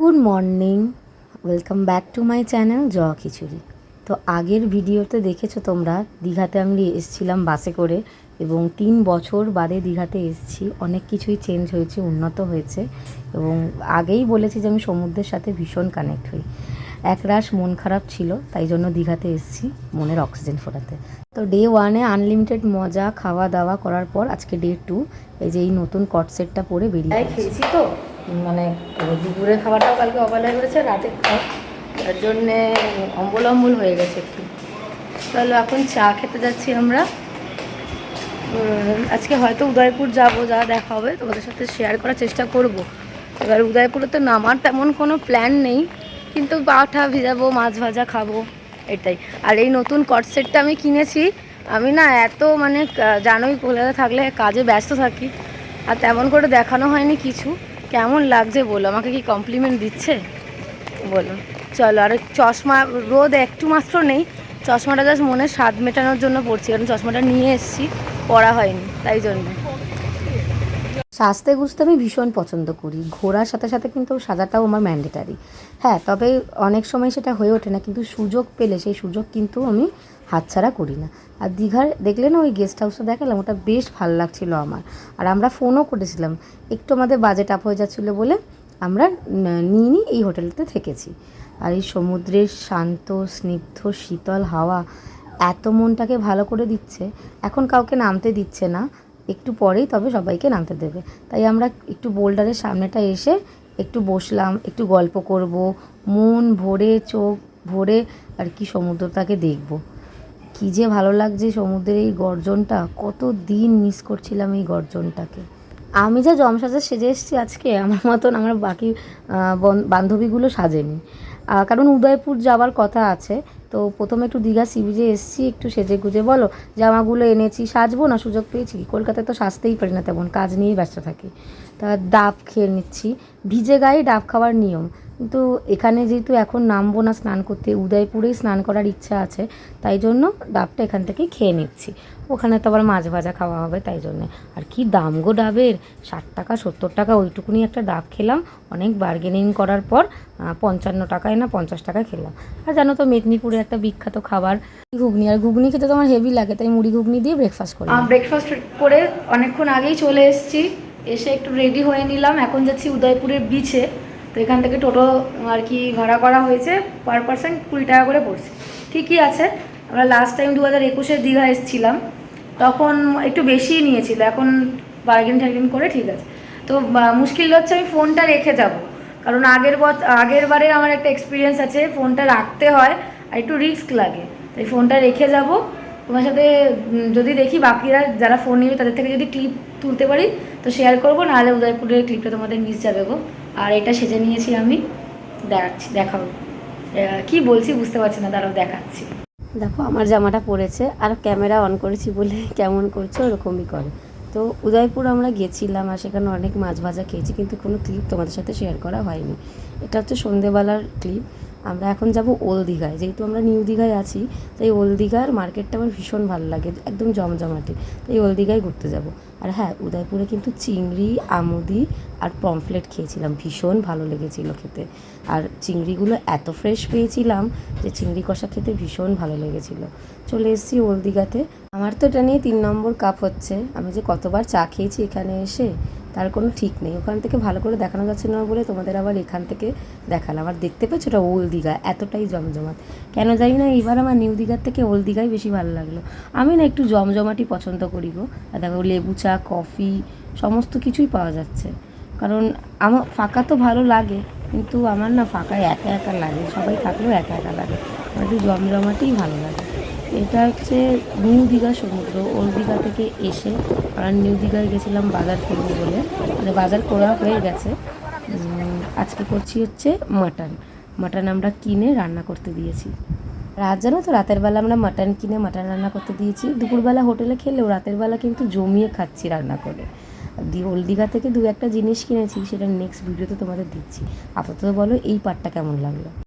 Good morning welcome back to my channel জ খিচুড়ি তো আগের ভিডিওতে দেখেছ তোমরা দীঘাতে আমি এসেছিলাম বাসে করে এবং তিন বছর বাদে দীঘাতে এসেছি। অনেক কিছুই চেঞ্জ হয়েছে উন্নত হয়েছে এবং আগেই বলেছি যে আমি সমুদ্রের সাথে ভীষণ কানেক্ট হই। একরাশ মন খারাপ ছিল তাই জন্য দীঘাতে এসেছি মনের অক্সিজেন ফোটাতে। তো ডে ওয়ানে আনলিমিটেড মজা খাওয়া দাওয়া করার পর আজকে ডে টু এই যে এই নতুন কট সেটটা পরে বেরিয়ে খেয়েছি তো? মানে দুপুরের খাবারটাও কালকে অবহেলা করেছে, রাতে তার জন্যে অম্বল অম্বল হয়ে গেছে একটু। চলো এখন চা খেতে যাচ্ছি আমরা। আজকে হয়তো উদয়পুর যাব, যা দেখা হবে। তোমাদের সাথে শেয়ার করার চেষ্টা করব। এবার উদয়পুরে তো নামার তেমন কোনো প্ল্যান নেই। কিন্তু পাঠা ভিজাবো, মাছ ভাজা খাব, এটাই। আর এই নতুন কট সেটটা আমি কিনেছি। আমি না এত মানে জানোই কলকাতা থাকলে কাজে ব্যস্ত থাকি। আর তেমন করে দেখানো হয়নি কিছু। কেমন লাগছে বলো? আমাকে কি কমপ্লিমেন্ট দিচ্ছে? বলো। চলো, আর চশমা, রোদ একটু মাত্র নেই। চশমাটা জাস্ট মনে স্বাদ মেটানোর জন্য পড়ছি কারণ চশমাটা নিয়ে এসছি পড়া হয়নি, তাই জন্য। সাজতে গুজতে আমি ভীষণ পছন্দ করি। ঘোরার সাথে সাথে কিন্তু সাজাটাও আমার ম্যান্ডেটারি হ্যাঁ তবে অনেক সময় সেটা হয়ে ওঠে না, কিন্তু সুযোগ পেলে সেই সুযোগ কিন্তু আমি হাতছাড়া করি না। আর দীঘার দেখলে না, ওই গেস্ট হাউসটা দেখালাম, ওটা বেশ ভালো লাগছিল আমার। আর আমরা ফোনও করেছিলাম, একটু আমাদের বাজেট আপ হয়ে যাচ্ছিল বলে আমরা নিয়ে নিই এই হোটেলতে থেকেছি। আর এই সমুদ্রের শান্ত, স্নিগ্ধ, শীতল হাওয়া এত মনটাকে ভালো করে দিচ্ছে, এখন কাউকে নামতে দিচ্ছে না। একটু পরেই তবে সবাইকে নামতে দেবে। তাই আমরা একটু বোল্ডারের সামনেটা এসে একটু বসলাম, একটু গল্প করব, মন ভরে, চোখ ভরে আর কি সমুদ্রটাকে দেখব। কি যে ভালো লাগছে সমুদ্রের এই গর্জনটা, কত দিন মিস করছিলাম এই গর্জনটাকে। আমি যা জমসাজা সেজে এসেছি আজকে, আমার মতন আমার বাকি বন- বান্ধবীগুলো সাজেনি। কারণ উদয়পুর যাওয়ার কথা আছে তো প্রথমে একটু দীঘা সি বিচে এসেছি, একটু সেজে গুজে বলো। জামাগুলো এনেছি, সাজবো না, সুযোগ পেয়েছি কলকাতায় তো সাজতেই পারি না তেমন, কাজ নিয়েই ব্যস্ত থাকি। তা ডাব খেয়ে নিচ্ছি। ভিজে গায়ে ডাব খাওয়ার নিয়ম। কিন্তু এখানে যেহেতু এখন নামবো না স্নান করতে, উদয়পুরেই স্নান করার ইচ্ছা আছে, তাই জন্য ডাবটা এখান থেকেই খেয়ে নিচ্ছি। ওখানে তো আবার মাছ ভাজা খাওয়া হবে, তাই জন্যে। আর কি দাম গো ডাবের? ষাট টাকা, সত্তর টাকা, ওইটুকুনি একটা ডাব খেলাম। অনেক বার্গেনিং করার পর পঞ্চান্ন টাকায় না পঞ্চাশ টাকায় খেলাম। আর জানো তো মেদিনীপুরে একটা বিখ্যাত খাবার ঘুগনি। আর ঘুগনি খেতে তো আমার হেভি লাগে, তাই মুড়ি ঘুগনি দিয়ে ব্রেকফাস্ট করি। ব্রেকফাস্ট করে অনেকক্ষণ আগেই চলে এসেছি। এসে একটু রেডি হয়ে নিলাম। এখন যাচ্ছি উদয়পুরের বিচে তো এখান থেকে টোটো আর কি ভাড়া করা হয়েছে পার পার্সন কুড়ি টাকা করে পড়ছে। ঠিকই আছে। আমরা লাস্ট টাইম দু হাজার একুশে দীঘা এসেছিলাম। তখন একটু বেশিই নিয়েছিল। এখন বার্গেন টার্গেন করে ঠিক আছে। তো মুশকিল হচ্ছে আমি ফোনটা রেখে যাব। কারণ আগের আগের বারে আমার একটা এক্সপিরিয়েন্স আছে। ফোনটা রাখতে হয় আর একটু রিস্ক লাগে। তাই ফোনটা রেখে যাব। তোমার সাথে যদি দেখি বাকিরা যারা ফোন নিবে, তাদের থেকে যদি ক্লিপ তুলতে পারি, তো শেয়ার করব, নাহলে উদয়পুরের ক্লিপটা তোমাদের মিস যাবে গো। আর এটা সেজে নিয়েছি আমি। দেখাচ্ছি দেখাবো কি বলছি বুঝতে পারছি না, দাঁড়াও, দেখাচ্ছি। দেখো, আমার জামাটা পরেছে, আর ক্যামেরা অন করেছি বলে কেমন করছে, ওরকমই করে। তো উদয়পুর আমরা গেছিলাম, আর সেখানে অনেক মাছ ভাজা খেয়েছি, কিন্তু কোনো ক্লিপ তোমাদের সাথে শেয়ার করা হয়নি। এটা হচ্ছে সন্ধেবেলার ক্লিপ আমরা এখন যাব ওল দীঘায়। যেহেতু আমরা নিউ দীঘায় আছি, তাই ওল্ড দীঘার মার্কেটটা আমার ভীষণ ভালো লাগে, একদম জমজমাটে। তাই ওল দীঘায় ঘুরতে যাব। আর হ্যাঁ উদয়পুরে কিন্তু চিংড়ি, আমুদি আর পমফ্লেট খেয়েছিলাম, ভীষণ ভালো লেগেছিল খেতে। আর চিংড়িগুলো এত ফ্রেশ পেয়েছিলাম যে চিংড়ি কষা খেতে ভীষণ ভালো লেগেছিল। চলে এসেছি ওল দীঘাতে। আমার তো এটা নিয়ে তিন নম্বর কাপ হচ্ছে। আমি যে কতবার চা খেয়েছি এখানে এসে, তার কোনো ঠিক নেই। ওখান থেকে ভালো করে দেখানো যাচ্ছে না বলে তোমাদের আবার এখান থেকে দেখালাম। আর দেখতে পেয়েছ ওটা ওল্ড দীঘা? এতটাই জমজমাট। কেন জানি না, এইবার আমার নিউ দীঘার থেকে ওল্ড দীঘাই বেশি ভালো লাগল। আমি না একটু জমজমাটি পছন্দ করি গো। দেখো, লেবু চা, কফি, সমস্ত কিছুই পাওয়া যাচ্ছে। কারণ আমার ফাঁকা তো ভালো লাগে। কিন্তু আমার না ফাঁকায় একা একা লাগে, সবাই থাকলেও একা একা লাগে। আমার একটু জমজমাটিই ভালো লাগে। এটা হচ্ছে নিউ দীঘা সমুদ্র ওল্ড দীঘা থেকে এসে আমরা নিউ দীঘায় গেছিলাম বাজার করব বলে। মানে বাজার করা হয়ে গেছে। আজকে করছি হচ্ছে মাটন। মাটন আমরা কিনে রান্না করতে দিয়েছি। রাত জানো তো, রাতের বেলা আমরা মাটন কিনে মাটন রান্না করতে দিয়েছি। দুপুরবেলা হোটেলে খেলেও রাতের বেলা কিন্তু জমিয়ে খাচ্ছি রান্না করে। দীঘা থেকে দু একটা জিনিস কিনেছি, সেটা নেক্সট ভিডিওতে তোমাদের দিচ্ছি। আপাতত বলো এই পার্টটা কেমন লাগল?